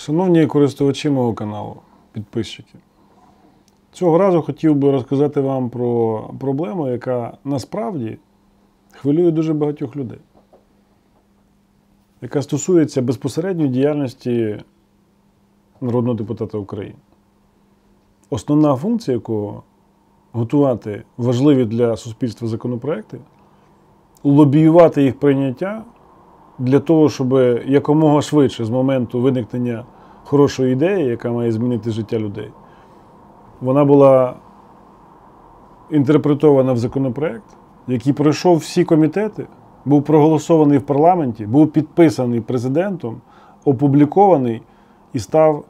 Шановні користувачі мого каналу, підписчики, цього разу хотів би розказати вам про проблему, яка насправді хвилює дуже багатьох людей, яка стосується безпосередньої діяльності народного депутата України. Основна функція якого готувати важливі для суспільства законопроекти, лобіювати їх прийняття для того, щоб якомога швидше з моменту виникнення хорошої ідеї, яка має змінити життя людей, вона була інтерпретована в законопроект, який пройшов всі комітети, був проголосований в парламенті, був підписаний президентом, опублікований і став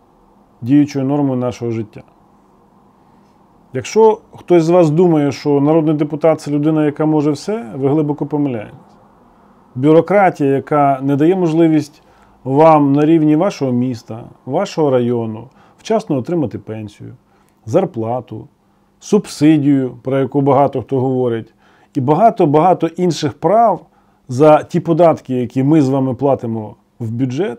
діючою нормою нашого життя. Якщо хтось з вас думає, що народний депутат це людина, яка може все, ви глибоко помиляєтесь. Бюрократія, яка не дає можливість вам на рівні вашого міста, вашого району вчасно отримати пенсію, зарплату, субсидію, про яку багато хто говорить, і багато-багато інших прав за ті податки, які ми з вами платимо в бюджет.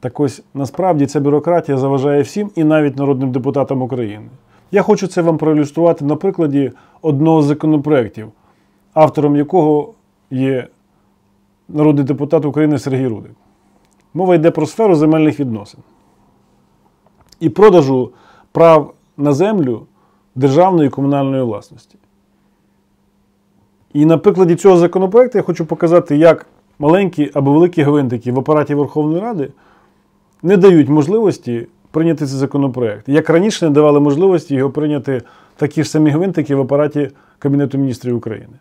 Так ось насправді ця бюрократія заважає всім і навіть народним депутатам України. Я хочу це вам проілюструвати на прикладі одного з законопроєктів, автором якого є народний депутат України Сергій Рудик. Мова йде про сферу земельних відносин і продажу прав на землю державної і комунальної власності. І на прикладі цього законопроекту я хочу показати, як маленькі або великі гвинтики в апараті Верховної Ради не дають можливості прийняти цей законопроект. Як раніше не давали можливості його прийняти такі ж самі гвинтики в апараті Кабінету міністрів України.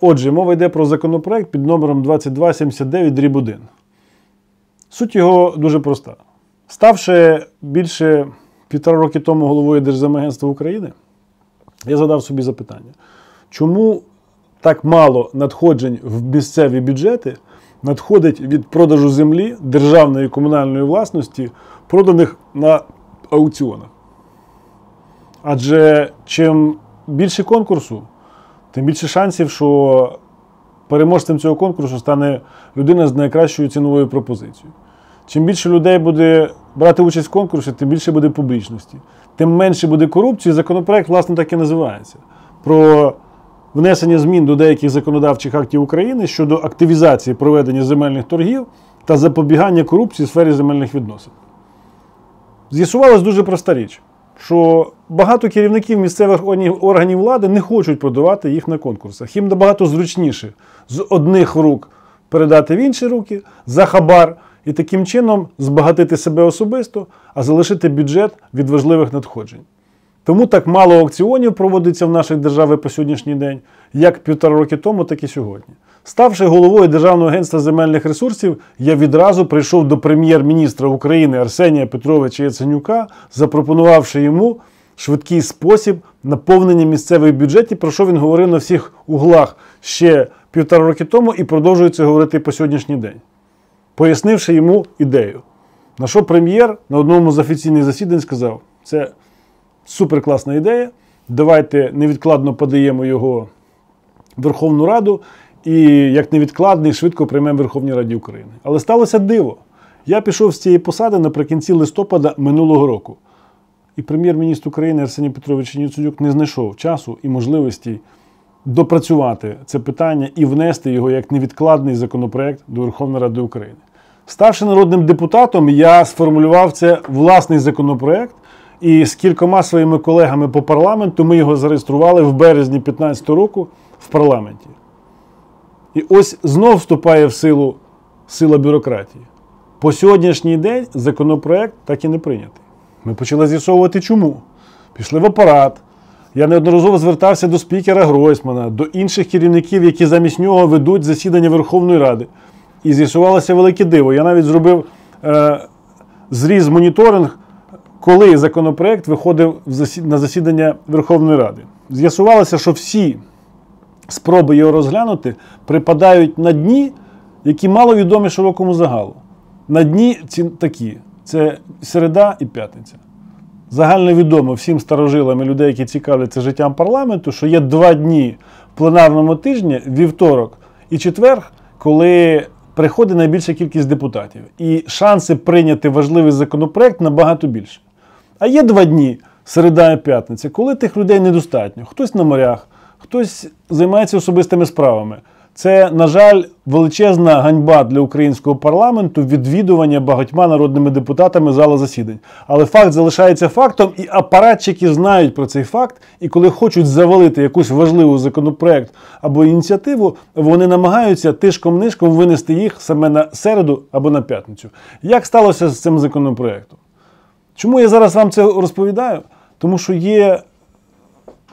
Отже, мова йде про законопроект під номером 2279 дріб 1. Суть його дуже проста. Ставши більше півтора роки тому головою Держземагентства України, я задав собі запитання, чому так мало надходжень в місцеві бюджети надходить від продажу землі державної і комунальної власності, проданих на аукціонах? Адже чим більше конкурсу, тим більше шансів, що переможцем цього конкурсу стане людина з найкращою ціновою пропозицією. Чим більше людей буде брати участь в конкурсі, тим більше буде публічності, тим менше буде корупції. Законопроект, власне, так і називається. Про внесення змін до деяких законодавчих актів України щодо активізації проведення земельних торгів та запобігання корупції в сфері земельних відносин. З'ясувалась дуже проста річ, що багато керівників місцевих органів влади не хочуть продавати їх на конкурсах. Їм набагато зручніше з одних рук передати в інші руки за хабар і таким чином збагатити себе особисто, а залишити бюджет від важливих надходжень. Тому так мало аукціонів проводиться в нашій державі по сьогоднішній день, як півтора роки тому, так і сьогодні. Ставши головою Державного агентства земельних ресурсів, я відразу прийшов до прем'єр-міністра України Арсенія Петровича Яценюка, запропонувавши йому швидкий спосіб наповнення місцевих бюджетів, про що він говорив на всіх углах ще півтора роки тому і продовжує це говорити по сьогоднішній день, пояснивши йому ідею. На що прем'єр на одному з офіційних засідань сказав, це суперкласна ідея, давайте невідкладно подаємо його в Верховну Раду і як невідкладний швидко приймемо в Верховній Раді України. Але сталося диво. Я пішов з цієї посади наприкінці листопада минулого року. І прем'єр-міністр України Арсеній Петрович Ніцудюк не знайшов часу і можливості допрацювати це питання і внести його як невідкладний законопроект до Верховної Ради України. Ставши народним депутатом, я сформулював це власний законопроект, і з кількома своїми колегами по парламенту ми його зареєстрували в березні 2015 року в парламенті. І ось знов вступає в силу сила бюрократії. По сьогоднішній день законопроект так і не прийнятий. Ми почали з'ясовувати, чому. Пішли в апарат. Я неодноразово звертався до спікера Гройсмана, до інших керівників, які замість нього ведуть засідання Верховної Ради. І з'ясувалося велике диво. Я навіть зробив е, зріз моніторинг, коли законопроект виходив на засідання Верховної Ради. З'ясувалося, що всі спроби його розглянути припадають на дні, які мало відомі широкому загалу. На дні ці такі: це середа і п'ятниця. Загально відомо всім старожилам і людей, які цікавляться життям парламенту, що є два дні в пленарному тижні, вівторок і четверг, коли приходить найбільша кількість депутатів. І шанси прийняти важливий законопроект набагато більше. А є два дні, середа і п'ятниця, коли тих людей недостатньо. Хтось на морях, хтось займається особистими справами. Це, на жаль, величезна ганьба для українського парламенту відвідування багатьма народними депутатами зала засідань. Але факт залишається фактом, і апаратчики знають про цей факт. І коли хочуть завалити якусь важливу законопроект або ініціативу, вони намагаються тишком-нишком винести їх саме на середу або на п'ятницю. Як сталося з цим законопроектом? Чому я зараз вам це розповідаю? Тому що є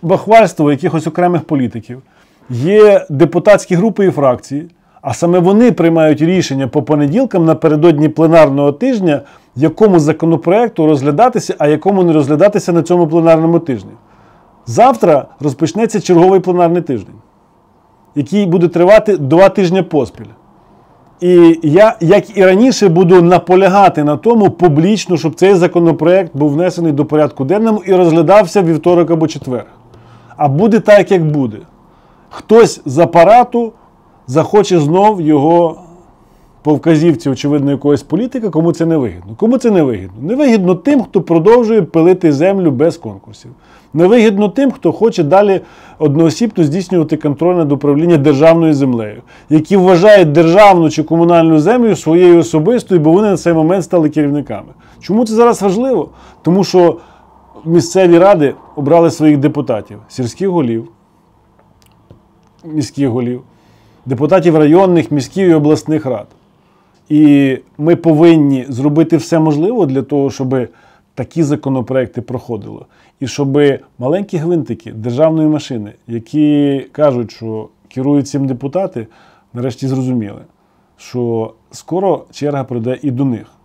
бахвальство якихось окремих політиків, є депутатські групи і фракції, а саме вони приймають рішення по понеділкам напередодні пленарного тижня, якому законопроекту розглядатися, а якому не розглядатися на цьому пленарному тижні. Завтра розпочнеться черговий пленарний тиждень, який буде тривати два тижні поспіль. І я, як і раніше, буду наполягати на тому публічно, щоб цей законопроект був внесений до порядку денному і розглядався вівторок або четвер. А буде так, як буде. Хтось з апарату захоче знов його по вказівці, очевидно, якогось політика, кому це не вигідно. Кому це не вигідно? Не вигідно тим, хто продовжує пилити землю без конкурсів. Невигідно тим, хто хоче далі одноосібно здійснювати контроль над управління державною землею, які вважають державну чи комунальну землю своєю особистою, бо вони на цей момент стали керівниками. Чому це зараз важливо? Тому що місцеві ради обрали своїх депутатів, сільських голів, міських голів, депутатів районних, міських і обласних рад. І ми повинні зробити все можливе для того, щоб такі законопроекти проходили. І щоб маленькі гвинтики державної машини, які кажуть, що керують цим депутати, нарешті зрозуміли, що скоро черга прийде і до них.